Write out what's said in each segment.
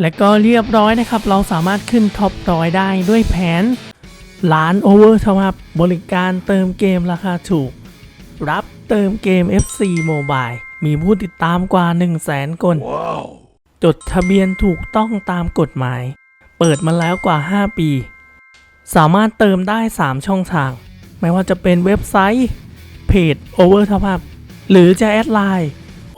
และก็เรียบร้อยนะครับ เราสามารถขึ้นท็อปร้อยได้ด้วยแผนร้านโอเวอร์ครับบริการเติมเกมราคาถูก รับเติมเกม FC Mobile มีผู้ติดตามกว่า 1 0 0 0 0แสนคนจดทะเบียนถูกต้องตามกฎหมาย เปิดมาแล้วกว่า 5 ปี สามารถเติมได้ 3 ช่องทาง ไม่ว่าจะเป็นเว็บไซต์ เพจ Over Top Up หรือจะแอดไลน์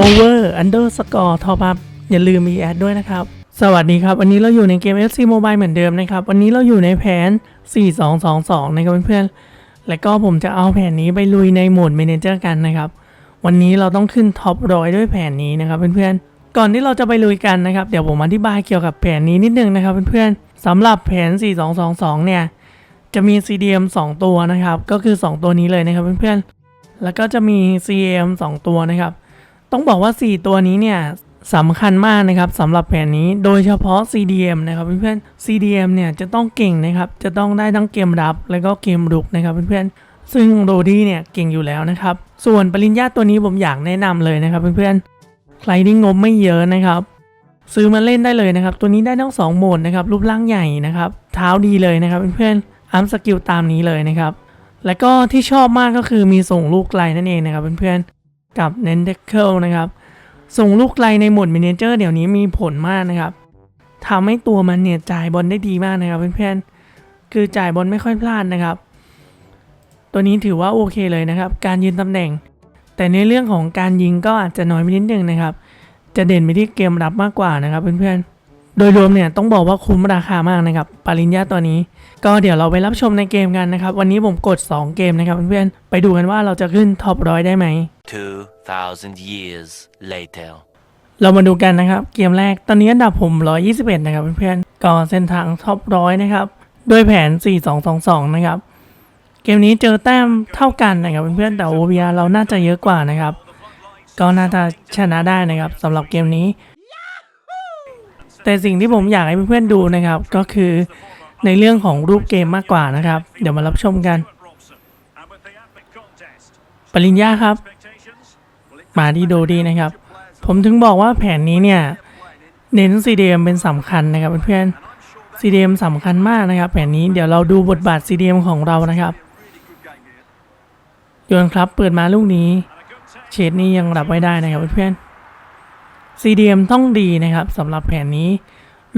Over Underscore Top Up อย่าลืมมีแอดด้วยนะครับ สวัสดีครับ วันนี้เราอยู่ในเกม FC Mobile เหมือนเดิมนะครับ วันนี้เราอยู่ในแผน 4222 นะครับเพื่อนๆ และก็ผมจะเอาแผนนี้ไปลุยในโหมด Manager กันนะครับ วันนี้เราต้องขึ้นท็อปร้อยด้วยแผนนี้นะครับเพื่อนๆ ก่อนที่เราจะไปลุยกันนะครับ เดี๋ยวผมอธิบายเกี่ยวกับแผนนี้นิดนึงนะครับเพื่อนๆสำหรับแผน 4222 เนี่ย จะมี CDM 2 ตัวนะครับ ก็คือ 2 ตัวนี้เลยนะครับเพื่อนๆ แล้วก็จะมี CM 2 ตัวนะครับ ต้องบอกว่า 4 ตัวนี้เนี่ย สำคัญมากนะครับสำหรับแผนนี้โดยเฉพาะ CDM นะครับเพื่อนๆ CDM เนี่ยจะต้องเก่งนะครับ จะต้องได้ทั้งเกมรับแล้วก็เกมรุกนะครับเพื่อนๆซึ่งโรดี้เนี่ยเก่งอยู่แล้วนะครับ ส่วนปริญญาตัวนี้ผมอยากแนะนำเลยนะครับเพื่อนๆใครที่งบไม่เยอะนะครับ ซื้อมาเล่นได้เลยนะครับ ตัวนี้ได้ทั้งสองโหมดนะครับรูปร่างใหญ่นะครับ เท้าดีเลยนะครับเพื่อนๆอัพสกิลตามนี้เลยนะครับแล้วก็ที่ชอบมากก็คือมีส่งลูกไกลนั่นเองนะครับเพื่อนๆกับเนนเดเคิลนะครับ ส่งลูกไกลในโหมดมินิเจอร์เดี๋ยวนี้มีผลมากนะครับทำให้ตัวมันเนี่ยจ่ายบอลได้ดีมากนะครับเพื่อนๆคือจ่ายบอลไม่ค่อยพลาดนะครับ ตัวนี้ถือว่าโอเคเลยนะครับ การยืนตำแหน่ง แต่ในเรื่องของการยิงก็อาจจะน้อยไปนิดนึงนะครับ จะเด่นไปที่เกมรับมากกว่านะครับเพื่อนๆ โดยรวมเนี่ยต้องบอกว่าคุ้มราคามากนะครับปริญญาตัวนี้ ก็เดี๋ยวเราไปรับชมในเกมกันนะครับ วันนี้ผมกด 2 เกมนะครับเพื่อนๆไปดูกันว่าเราจะขึ้นท็อปร้อยได้ไหม2,000 years later. เรามาดูกันนะครับ เกมแรกตอนนี้อันดับผม 121 นะครับเพื่อนๆก่อนเส้นทางท็อปร้อยนะครับด้วยแผน 4222 นะครับ เกมนี้เจอแต้มเท่ากันนะครับเพื่อนๆแต่ OVR เราน่าจะเยอะกว่านะครับ ก็น่าจะชนะได้นะครับสำหรับเกมนี้ แต่สิ่งที่ผมอยากให้เพื่อนๆดูนะครับ ก็คือในเรื่องของรูปเกมมากกว่านะครับ เดี๋ยวมารับชมกัน ปริญญาครับ มาที่โดดีนะครับ ผมถึงบอกว่าแผนนี้เนี่ย เน้น CDM เป็นสำคัญนะครับเพื่อนๆ CDM สำคัญมากนะครับ แผนนี้เดี๋ยวเราดูบทบาท CDM ของเรานะครับโยนครับเปิดมาลูกนี้ เชดนี้ยังรับไว้ได้นะครับเพื่อนๆ CDM ต้องดีนะครับสำหรับแผนนี้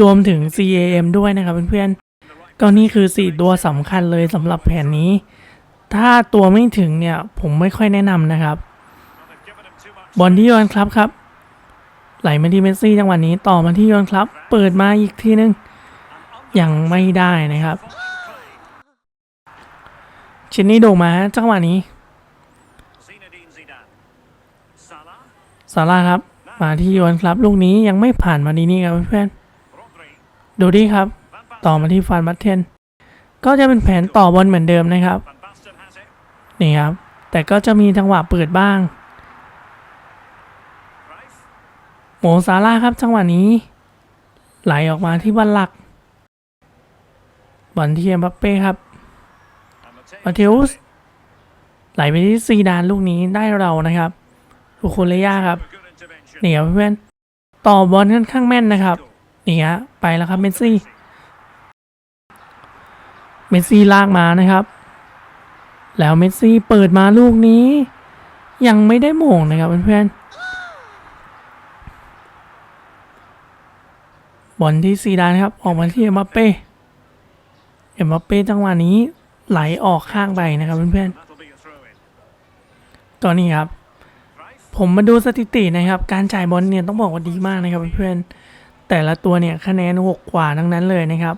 รวมถึง CAM ด้วยนะครับเพื่อนๆก็นี่คือ 4 ตัวสำคัญเลยสำหรับแผนนี้ ถ้าตัวไม่ถึงเนี่ยผมไม่ค่อยแนะนำนะครับบอลที่โยนครับครับ ไหลมาที่เมสซี่จังหวะนี้ต่อมาที่โยนครับ เปิดมาอีกทีนึงยังไม่ได้นะครับเชนนี่โด่งมาจังหวะนี้ซาร่าครับ มาที่โยนครับ ลูกนี้ยังไม่ผ่านมาดีนี่ครับเพื่อนดูดิครับ ต่อมาที่ฟานบัตเทน ก็จะเป็นแผนต่อบอลเหมือนเดิมนะครับนี่ครับ แต่ก็จะมีจังหวะเปิดบ้างโมซาร่าครับจังหวะนี้ ไหลออกมาที่บอลหลักบอลที่เอ็มบัปเป้ครับมาเทอุสไหลไปที่ซีดานลูกนี้ได้เรานะครับลูกโคเลยาครับ นี่ครับเพื่อนต่อบอลค่อนข้างแม่นนะครับนี่ฮะไปแล้วครับเมสซี่เมสซี่ลากมานะครับ แล้วเมสซี่เปิดมาลูกนี้ ยังไม่ได้โมงนะครับเพื่อนๆบอลที่ซีดานครับ ออกมาที่เอ็มบัปเป้เอ็มบัปเป้จังหวะนี้ไหลออกข้างไปนะครับเพื่อนๆก็นี่ครับ ผมมาดูสถิตินะครับ การจ่ายบอลเนี่ยต้องบอกว่าดีมากนะครับเพื่อนๆแต่ละตัวเนี่ยคะแนนหกกว่าทั้งนั้นเลยนะครับ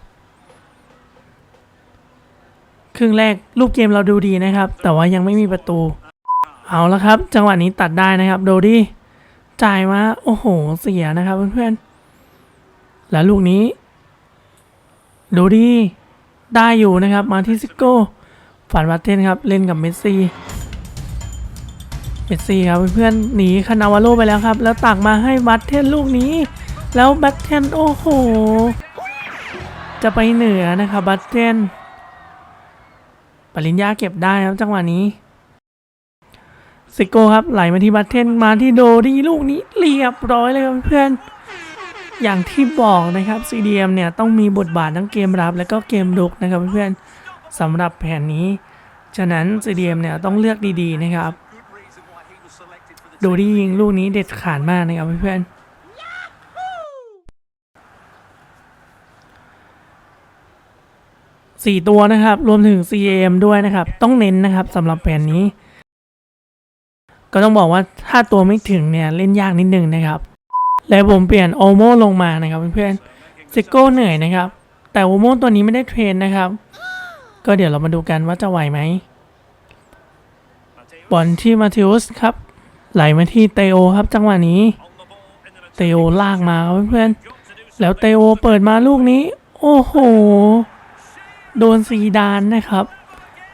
ครึ่งแรกรูปเกมเราดูดีนะครับ แต่ว่ายังไม่มีประตู เอาละครับ จังหวะนี้ตัดได้นะครับโดดี้จ่ายมาโอ้โหเสียนะครับเพื่อนๆแล้วลูกนี้โดดี้ได้อยู่นะครับมาที่ซิโก้ฝันวัตเทนครับเล่นกับเมสซี่ เมสซี่ครับเพื่อนๆหนีคานาวาโลไปแล้วครับ แล้วตักมาให้วัตเทนลูกนี้ แล้วบัตเทนโอ้โห จะไปเหนือนะครับบัตเทนปริญญาเก็บได้ครับจังหวะนี้ซิโก้ครับไหลมาที่บัตเทนมาที่โดดีลูกนี้เรียบร้อยเลยครับเพื่อนอย่างที่บอกนะครับ CDM เนี่ยต้องมีบทบาททั้งเกมรับ และก็เกมรุกนะครับเพื่อนๆสำหรับแผนนี้ ฉะนั้น CDM เนี่ยต้องเลือกดีๆนะครับ ดูที่ยิงลูกนี้เด็ดขาดมากนะครับเพื่อนสี่ตัวนะครับ รวมถึง C M ด้วยนะครับ ต้องเน้นนะครับสำหรับแผนนี้ ก็ต้องบอกว่าถ้าตัวไม่ถึงเนี่ยเล่นยากนิดนึงนะครับ และผมเปลี่ยนโอโมลงมานะครับเพื่อนๆซิโก้เหนื่อยนะครับ แต่โอโมตัวนี้ไม่ได้เทรนนะครับ ก็เดี๋ยวเรามาดูกันว่าจะไหวไหมบอลที่มาทิอุสครับ ไหลมาที่เตโอครับจังหวะนี้ เตโอลากมาครับเพื่อนแล้วเตโอเปิดมาลูกนี้ โอ้โห โดนซีดานนะครับ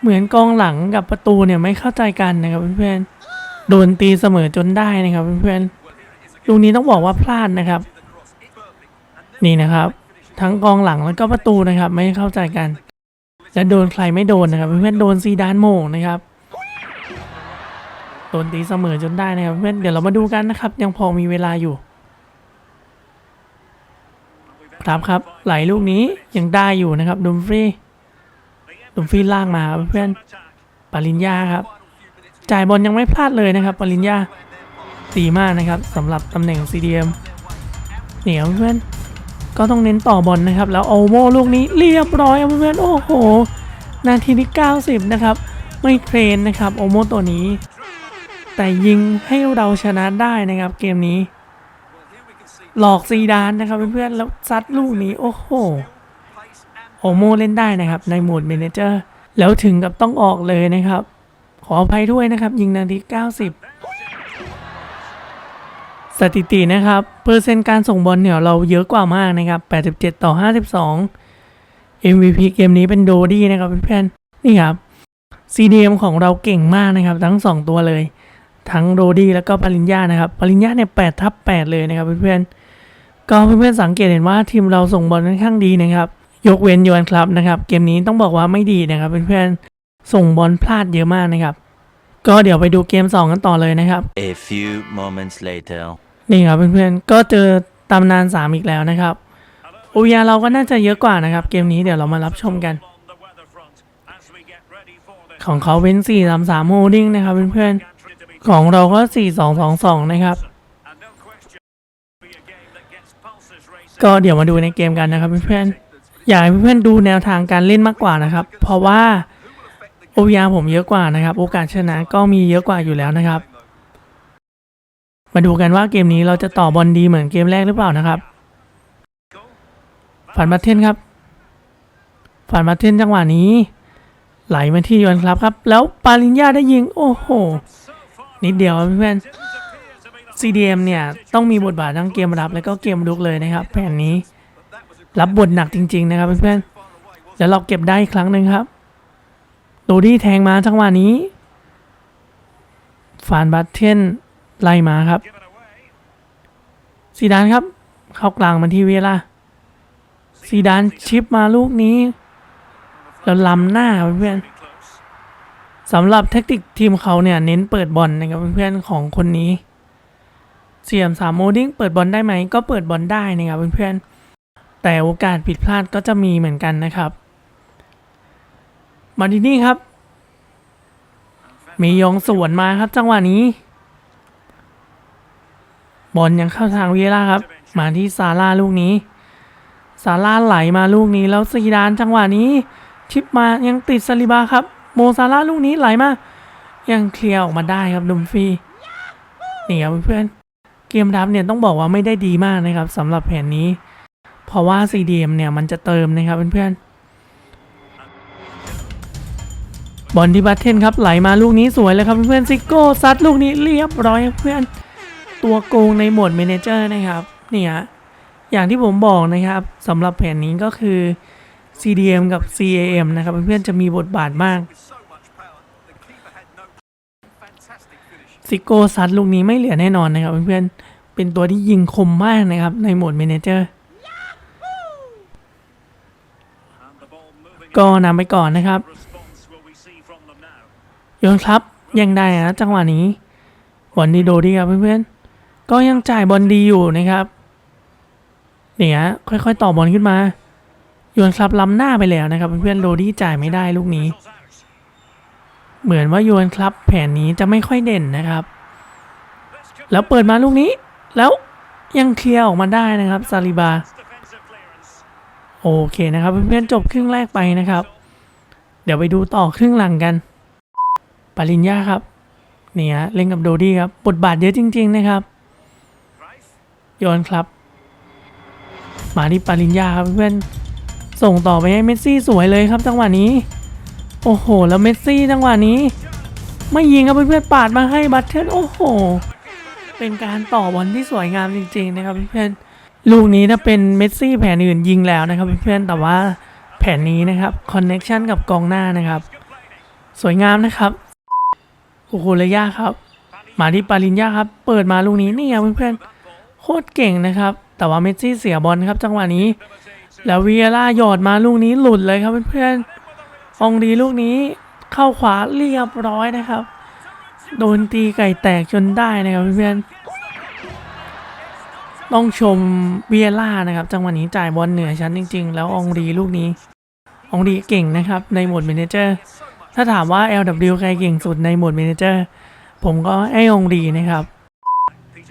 เหมือนกองหลังกับประตูเนี่ยไม่เข้าใจกันนะครับเพื่อนๆโดนตีเสมอจนได้นะครับเพื่อนๆลูกนี้ต้องบอกว่าพลาดนะครับ นี่นะครับ ทั้งกองหลังแล้วก็ประตูนะครับ ไม่เข้าใจกัน และโดนใครไม่โดนนะครับ เพื่อนๆโดนซีดานโมงนะครับ ดนตีเสมอจนได้นะครับเพื่อนเดี๋ยวเรามาดูกันนะครับ ยังพอมีเวลาอยู่ครับครับไหลลูกนี้ยังได้อยู่นะครับดุมฟรีดุมฟรีล่างมาเพื่อนปาริญญาครับ จ่ายบอลยังไม่พลาดเลยนะครับปาริญญาดีมากนะครับสำหรับตำแหน่ง CDM เหนียวเพื่อนก็ต้องเน้นต่อบอลนะครับ แล้วโอโมลูกนี้เรียบร้อยเพื่อนโอ้โห นาทีที่ 90 นะครับ ไม่เทรนนะครับโอโมตัวนี้ แต่ยิงให้เราชนะได้นะครับเกมนี้ หลอกซีดานนะครับเพื่อนๆแล้วซัดลูกนี้โอ้โหโอโมเล่นได้นะครับ ในโหมดเมนเจอร์ แล้วถึงกับต้องออกเลยนะครับ ขออภัยด้วยนะครับ ยิงนาที 90 สถิตินะครับ เปอร์เซ็นต์การส่งบอลเนี่ยเราเยอะกว่ามากนะครับ 87 ต่อ 52 MVP เกมนี้เป็นโดดี้นะครับเพื่อนๆนี่ครับ CDM ของเราเก่งมากนะครับ ทั้ง 2 ตัวเลย ทั้งโรดี้แล้วก็ปริญญานะครับปริญญาเนี่ยแปดทับแปดเลยนะครับเพื่อนๆก็เพื่อนๆสังเกตเห็นว่าทีมเราส่งบอลค่อนข้างดีนะครับ ยกเว้นยวนครับนะครับ เกมนี้ต้องบอกว่าไม่ดีนะครับเพื่อนๆส่งบอลพลาดเยอะมากนะครับก็เดี๋ยวไปดูเกม 2 กันต่อเลยนะครับ A few moments later. นี่ครับเพื่อนๆ ก็เจอตำนาน 3 อีกแล้วนะครับโอยาเราก็น่าจะเยอะกว่านะครับ เกมนี้เดี๋ยวเรามารับชมกัน ของเขาเป็น4 3 3 holding นะครับเพื่อนๆ ของเราก็ 4 2 2 2 นะครับ ก็เดี๋ยวมาดูในเกมกันนะครับเพื่อนๆอยากให้เพื่อนๆดูแนวทางการเล่นมากกว่านะครับ เพราะว่าโอยาผมเยอะกว่านะครับ โอกาสชนะก็มีเยอะกว่าอยู่แล้วนะครับ มาดูกันว่าเกมนี้เราจะต่อบอลดีเหมือนเกมแรกหรือเปล่านะครับ ฝันมาเทนครับ ฝันมาเทนจังหวะนี้ ไหลมาที่ยวนครับครับ แล้วปาลินญาได้ยิง โอ้โห นิดเดียวเพื่อน CDM เนี่ย ต้องมีบทบาททั้งเกมรับและก็เกมลุกเลยนะครับ แผนนี้ รับบทหนักจริง ๆ นะครับเพื่อนๆแล้วเราเก็บได้อีกครั้งหนึ่งครับโดดี้แทงมาจังหวะนี้ฟานบัตเทนไล่มาครับซีดานครับ เข้ากลางมาที่เวลาซีดานชิปมาลูกนี้ แล้วล้ำหน้าเพื่อนๆ สำหรับแท็กติกทีมเขาเนี่ยเน้นเปิดบอลนะครับเพื่อนๆของคนนี้ เสียมสามโมดิ้งเปิดบอลได้ไหมก็เปิดบอลได้นะครับเพื่อนๆแต่โอกาสผิดพลาดก็จะมีเหมือนกันนะครับ มาที่นี่ครับ มียองสวนมาครับจังหวะนี้ บอลยังเข้าทางเวล่าครับ มาที่ซาร่าลูกนี้ซาร่าไหลมาลูกนี้แล้วซีดานจังหวะนี้ ชิปมายังติดซาลิบาครับ โมซาร่าลูกนี้ไหลมา ยังเคลียร์ออกมาได้ครับดุมฟรีนี่ครับเพื่อนเกมรับเนี่ยต้องบอกว่าไม่ได้ดีมากนะครับสำหรับแผนนี้ เพราะว่า CDM เนี่ยมันจะเติมนะครับเพื่อนๆบอลที่บัตเทนครับไหลมาลูกนี้สวยเลยครับเพื่อนๆซิโก้ซัดลูกนี้เรียบร้อยเพื่อนตัวโกงในโหมด Manager นะครับเนี่ยอย่างที่ผมบอกนะครับสำหรับแผนนี้ก็คือ CDM กับ CAM นะครับเพื่อนๆจะมีบทบาทมากซิโก้ซัดลูกนี้ไม่เหลือแน่นอนนะครับเพื่อนๆเป็นตัวที่ยิงคมมากนะครับ ในโหมด Manager ก็นำไปก่อนนะครับโยนครับยังได้นะจังหวะนี้บอลดีโดดีครับเพื่อนๆก็ยังจ่ายบอลดีอยู่นะครับเนี่ยค่อยๆต่อบอลขึ้นมา โยนครับล้ำหน้าไปแล้วนะครับเพื่อนๆโรดี้จ่ายไม่ได้ลูกนี้ เหมือนว่าโยนครับแผนนี้จะไม่ค่อยเด่นนะครับ แล้วเปิดมาลูกนี้ แล้วยังเคลียร์ออกมาได้นะครับซาลิบาโอเคนะครับเพื่อนๆจบครึ่งแรกไปนะครับ เดี๋ยวไปดูต่อครึ่งหลังกันปาริญญาครับเนี่ยเล่นกับโดดี้ครับบทบาทเยอะจริง ๆ นะครับโยนครับ มาที่ปาริญญาครับเพื่อน ส่งต่อไปให้เมสซี่สวยเลยครับจังหวะนี้ โอ้โห แล้วเมสซี่จังหวะนี้ ไม่ยิงครับเพื่อนๆปาดมาให้บัตเทิลโอ้โห เป็นการต่อบอลที่สวยงามจริง ๆ นะครับเพื่อนๆลูกนี้ถ้าเป็นเมสซี่แผนอื่นยิงแล้วนะครับเพื่อนๆแต่ว่าแผนนี้นะครับคอนเน็ชันกับกองหน้านะครับ สวยงามนะครับโอ้โหเลยยากครับ มาที่ปาลินยาครับ เปิดมาลูกนี้นี่ครับเพื่อนๆโคตรเก่งนะครับ แต่ว่าเมสซี่เสียบอลครับ จังหวะนี้ แล้ววีเอล่าหยอดมาลูกนี้หลุดเลยครับเพื่อนๆองดีลูกนี้เข้าขวาเรียบร้อยนะครับ โดนตีไก่แตกจนได้นะครับเพื่อนๆต้องชมเวียล่านะครับ จังหวะนี้จ่ายบอลเหนือชั้นจริง ๆ แล้วองดีลูกนี้องดีเก่งนะครับ ในโหมดเมเนเจอร์ ถ้าถามว่า LW ใครเก่งสุดในโหมดเมเนเจอร์ ผมก็ไอองดีนะครับ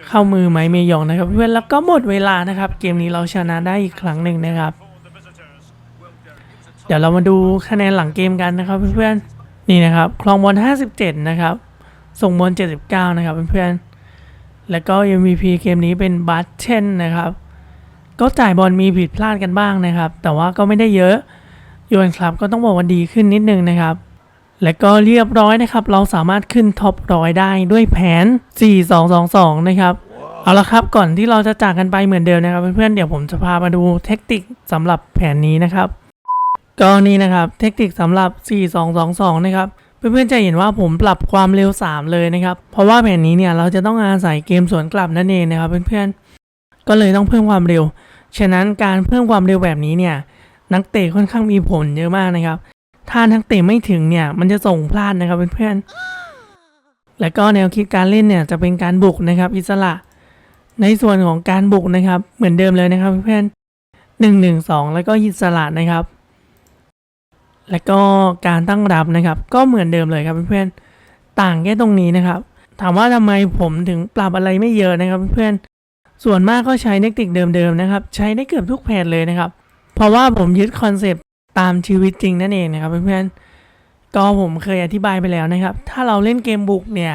เข้ามือไหมเมยองนะครับ เพื่อนแล้วก็หมดเวลานะครับ เกมนี้เราชนะได้อีกครั้งหนึ่งนะครับ เดี๋ยวเรามาดูคะแนนหลังเกมกันนะครับเพื่อนๆนี่นะครับคลองบอล57 นะครับ ส่งบอล79 นะครับเพื่อนๆแล้วก็ MVP เกมนี้เป็นบัตเชนนะครับ ก็จ่ายบอลมีผิดพลาดกันบ้างนะครับ แต่ว่าก็ไม่ได้เยอะโยนครับก็ต้องบอกว่าดีขึ้นนิดนึงนะครับและก็เรียบร้อยนะครับ เราสามารถขึ้นท็อปร้อยได้ด้วยแผน 4-2-2-2 นะครับ เอาละครับก่อนที่เราจะจากกันไปเหมือนเดิมนะครับ เพื่อนๆเดี๋ยวผมจะพามาดูเทคนิคสำหรับแผนนี้นะครับ ก็นี่นะครับเทคนิคสำหรับ 4-2-2-2 นะครับ เพื่อนๆจะเห็นว่าผมปรับความเร็ว 3 เลยนะครับ เพราะว่าแผนนี้เนี่ยเราจะต้องอาศัยเกมสวนกลับนั่นเองนะครับเพื่อนๆ ก็เลยต้องเพิ่มความเร็ว ฉะนั้นการเพิ่มความเร็วแบบนี้เนี่ยนักเตะค่อนข้างมีผลเยอะมากนะครับ ถ้านักเตะไม่ถึงเนี่ยมันจะส่งพลาดนะครับเพื่อนๆ แล้วก็แนวคิดการเล่นเนี่ยจะเป็นการบุกนะครับอิสระ ในส่วนของการบุกนะครับเหมือนเดิมเลยนะครับเพื่อนๆหนึ่งหนึ่งสองแล้วก็อิสระนะครับ แล้วก็การตั้งรับนะครับ ก็เหมือนเดิมเลยครับเพื่อนๆต่างแค่ตรงนี้นะครับ ถามว่าทำไมผมถึงปรับอะไรไม่เยอะนะครับเพื่อนๆส่วนมากก็ใช้เทคนิคเดิมๆนะครับ ใช้ได้เกือบทุกแผนเลยนะครับ เพราะว่าผมยึดคอนเซปต์ตามชีวิตจริงนั่นเองนะครับเพื่อนๆก็ผมเคยอธิบายไปแล้วนะครับ ถ้าเราเล่นเกมบุกเนี่ย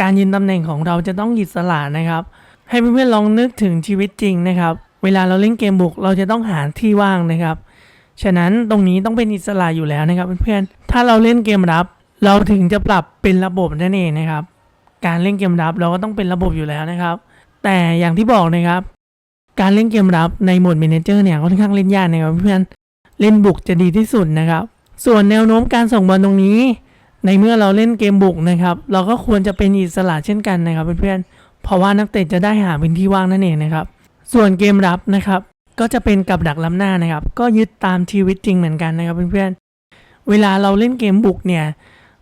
การยืนตำแหน่งของเราจะต้องอิสระนะครับ ให้เพื่อนๆลองนึกถึงชีวิตจริงนะครับ เวลาเราเล่นเกมบุกเราจะต้องหาที่ว่างนะครับ ฉะนั้นตรงนี้ต้องเป็นอิสระอยู่แล้วนะครับเพื่อนๆ ถ้าเราเล่นเกมรับ เราถึงจะปรับเป็นระบบนั่นเองนะครับ การเล่นเกมรับเราก็ต้องเป็นระบบอยู่แล้วนะครับ แต่อย่างที่บอกนะครับ การเล่นเกมรับในโหมดเมนเจอร์เนี่ยค่อนข้างเล่นยากนะครับเพื่อนเล่นบุกจะดีที่สุดนะครับ ส่วนแนวโน้มการส่งบอลตรงนี้ ในเมื่อเราเล่นเกมบุกนะครับ เราก็ควรจะเป็นอิสระเช่นกันนะครับเพื่อนๆ เพราะว่านักเตะจะได้หาพื้นที่ว่างนั่นเองนะครับ ส่วนเกมรับนะครับ ก็จะเป็นกับดักล้ำหน้านะครับ ก็ยึดตามชีวิตจริงเหมือนกันนะครับเพื่อนๆ เวลาเราเล่นเกมบุกเนี่ย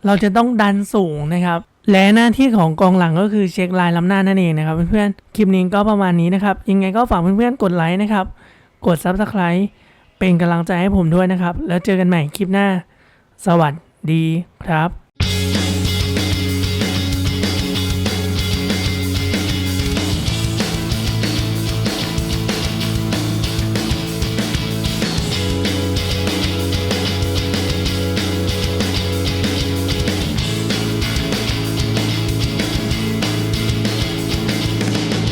เราจะต้องดันสูงนะครับ และหน้าที่ของกองหลังก็คือเช็คลายล้ำหน้านั่นเองนะครับเพื่อนๆ คลิปนี้ก็ประมาณนี้นะครับ ยังไงก็ฝากเพื่อนๆ กดไลค์นะครับ กด Subscribe เป็นกำลังใจให้ผมด้วยนะครับ แล้วเจอกันใหม่คลิปหน้า สวัสดีครับ